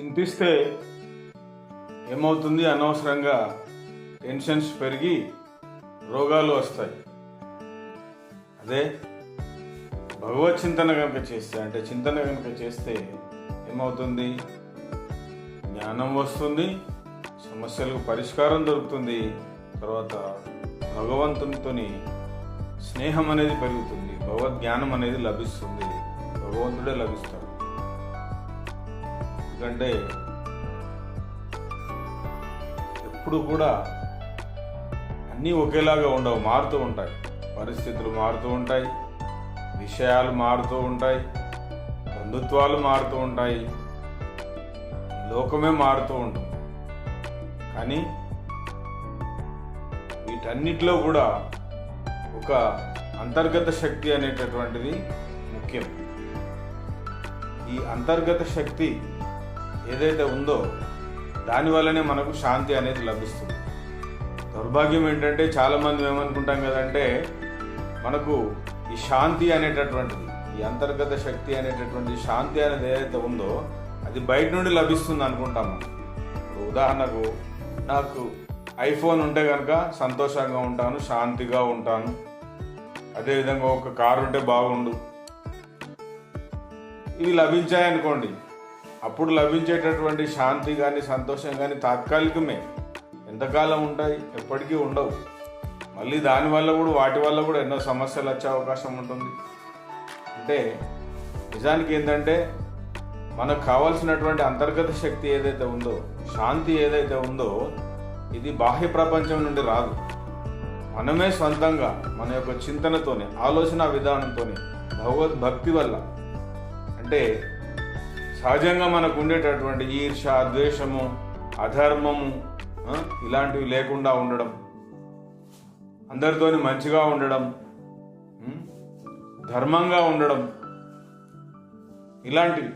చింతిస్తే ఏమవుతుంది? అనవసరంగా టెన్షన్స్ పెరిగి రోగాలు వస్తాయి. అదే భగవత్ చింతన కనుక చేస్తే అంటే చింతన కనుక చేస్తే ఏమవుతుంది? జ్ఞానం వస్తుంది సమస్యలకు పరిష్కారం దొరుకుతుంది. తర్వాత భగవంతునితోని స్నేహం అనేది పెరుగుతుంది. భగవద్ జ్ఞానం అనేది లభిస్తుంది. భగవంతుడే లభిస్తాడు. ఎందుకంటే ఎప్పుడు కూడా అన్నీ ఒకేలాగా ఉండవు మారుతూ ఉంటాయి. పరిస్థితులు మారుతూ ఉంటాయి విషయాలు మారుతూ ఉంటాయి బంధుత్వాలు మారుతూ ఉంటాయి లోకమే మారుతూ ఉంటుంది. కానీ వీటన్నిటిలో కూడా ఒక అంతర్గత శక్తి అనేటటువంటిది ముఖ్యం. ఈ అంతర్గత శక్తి ఏదైతే ఉందో దానివల్లనే మనకు శాంతి అనేది లభిస్తుంది. దౌర్భాగ్యం ఏంటంటే చాలామంది ఏమనుకుంటాం కదంటే మనకు ఈ శాంతి అనేటటువంటిది ఈ అంతర్గత శక్తి అనేటటువంటి శాంతి అనేది ఏదైతే ఉందో అది బయట నుండి లభిస్తుంది అనుకుంటాము ఉదాహరణకు నాకు ఐఫోన్ ఉంటే కనుక సంతోషంగా ఉంటాను శాంతిగా ఉంటాను. అదేవిధంగా ఒక కారు ఉంటే బాగుండు. ఇవి లభించాయనుకోండి. అప్పుడు లభించేటటువంటి శాంతి కానీ సంతోషం కానీ తాత్కాలికమే. ఎంతకాలం ఉంటాయి? ఎప్పటికీ ఉండవు. మళ్ళీ దానివల్ల కూడా వాటి వల్ల కూడా ఎన్నో సమస్యలు వచ్చే అవకాశం ఉంటుంది. అంటే నిజానికి ఏంటంటే మనకు కావాల్సినటువంటి అంతర్గత శక్తి ఏదైతే ఉందో శాంతి ఏదైతే ఉందో ఇది బాహ్య ప్రపంచం నుండి రాదు. మనమే సొంతంగా మన యొక్క చింతనతోనే ఆలోచన విధానంతోనే భగవద్భక్తి వల్ల. అంటే సహజంగా మనకు ఉండేటటువంటి ఈర్ష ద్వేషము అధర్మము ఇలాంటివి లేకుండా ఉండడం అందరితోని మంచిగా ఉండడం ధర్మంగా ఉండడం ఇలాంటివి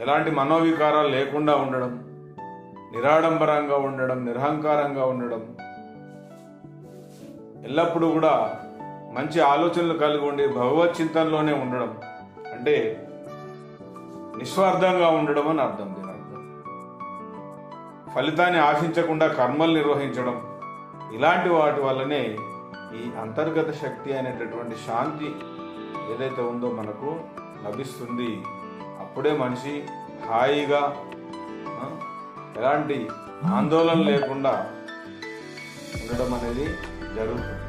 ఎలాంటి మనోవికారాలు లేకుండా ఉండడం నిరాడంబరంగా ఉండడం నిరహంకారంగా ఉండడం ఎల్లప్పుడూ కూడా మంచి ఆలోచనలు కలిగి ఉండి భగవత్ చింతనలోనే ఉండడం. అంటే నిస్వార్థంగా ఉండడం అని అర్థం దీని అర్థం. ఫలితాన్ని ఆశించకుండా కర్మలు నిర్వహించడం ఇలాంటి వాటి వల్లనే ఈ అంతర్గత శక్తి అనేటటువంటి శాంతి ఏదైతే ఉందో మనకు లభిస్తుంది. అప్పుడే మనిషి హాయిగా ఎలాంటి ఆందోళన లేకుండా ఉండడం అనేది జరుగుతుంది.